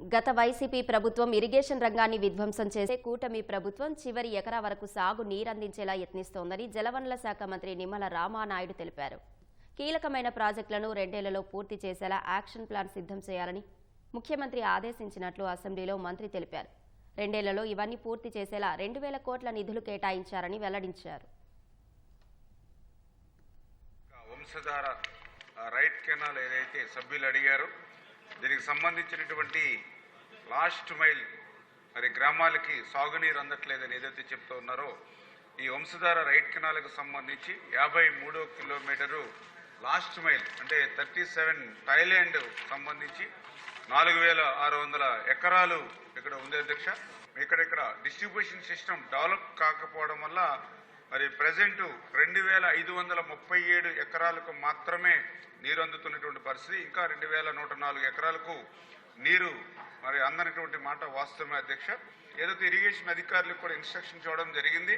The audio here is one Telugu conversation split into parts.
గత వైసీపీ ప్రభుత్వం ఇరిగేషన్ రంగాన్ని విధ్వంసం చేసే కూటమి ప్రభుత్వం చివరి ఎకరా వరకు సాగు నీరందించేలా యత్నిస్తోందని జలవనరుల శాఖ మంత్రి నిమ్మల రామానాయుడు తెలిపారు. కీలకమైన ప్రాజెక్టులను రెండేళ్ళలో పూర్తి చేసేలా యాక్షన్ ప్లాన్ సిద్ధం చేయాలని ముఖ్యమంత్రి ఆదేశించినట్లు అసెంబ్లీలో మంత్రి తెలిపారు. రెండేళ్ళలో ఇవన్నీ పూర్తి చేసేలా రెండు వేల కోట్ల నిధులు కేటాయించారని వెల్లడించారు. వంశధార రైట్ కెనాల్ ఏదైతే సభ్యులు అడిగారో దీనికి సంబంధించినటువంటి లాస్ట్ మైల్ మరి గ్రామాలకి సాగునీరు అందట్లేదని ఏదైతే చెప్తూ ఉన్నారో ఈ వంశధార రైట్ కెనాల్కు సంబంధించి యాభై మూడో కిలోమీటరు లాస్ట్ మైల్ అంటే థర్టీ సెవెన్ థైలాండ్ సంబంధించి నాలుగు వేల ఆరు వందల ఎకరాలు ఇక్కడ ఉంది అధ్యక్ష. ఇక్కడ ఇక్కడ డిస్ట్రిబ్యూషన్ సిస్టమ్ డెవలప్ కాకపోవడం వల్ల మరి ప్రజెంటు రెండు వేల ఐదు వందల ముప్పై ఏడు ఎకరాలకు మాత్రమే నీరు అందుతున్నటువంటి పరిస్థితి. ఇంకా రెండు వేల నూట నాలుగు ఎకరాలకు నీరు మరి అందనటువంటి మాట వాస్తవమే అధ్యక్ష. ఏదైతే ఇరిగేషన్ అధికారులకు కూడా ఇన్స్ట్రక్షన్ చూడడం జరిగింది.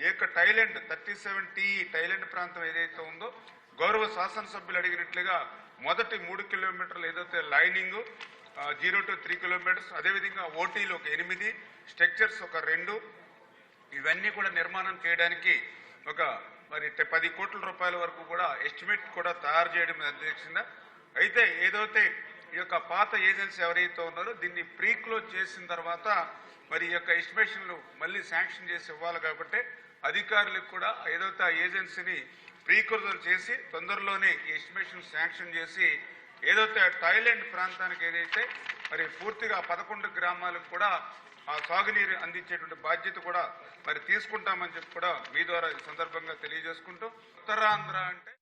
ఈ యొక్క tail end thirty seven T tail end ప్రాంతం ఏదైతే ఉందో గౌరవ శాసనసభ్యులు అడిగినట్లుగా మొదటి మూడు కిలోమీటర్లు ఏదైతే lining zero to three kilometres అదేవిధంగా ఓటీలు ఒక ఎనిమిది స్ట్రక్చర్స్ ఒక రెండు ఇవన్నీ కూడా నిర్మాణం చేయడానికి ఒక మరి పది కోట్ల రూపాయల వరకు కూడా ఎస్టిమేట్ కూడా తయారు చేయడం అధ్యక్షంగా అయితే ఏదైతే ఈ యొక్క పాత ఏజెన్సీ ఎవరైతే ఉన్నారో దీన్ని ప్రీక్లోజ్ చేసిన తర్వాత మరి ఈ యొక్క ఎస్టిమేషన్లు మళ్ళీ శాంక్షన్ చేసి ఇవ్వాలి కాబట్టి అధికారులకు కూడా ఏదైతే ఆ ఏజెన్సీని ప్రీక్లోజర్ చేసి తొందరలోనే ఈ ఎస్టిమేషన్ శాంక్షన్ చేసి ఏదైతే ఆ థాయిలాండ్ ప్రాంతానికి ఏదైతే మరి పూర్తిగా పదకొండు గ్రామాలకు కూడా ఆ సాగునీరు అందించేటువంటి బాధ్యత కూడా మరి తీసుకుంటామని చెప్పి కూడా మీ ద్వారా ఈ సందర్భంగా తెలియజేసుకుంటూ ఉత్తరాంధ్ర అంటే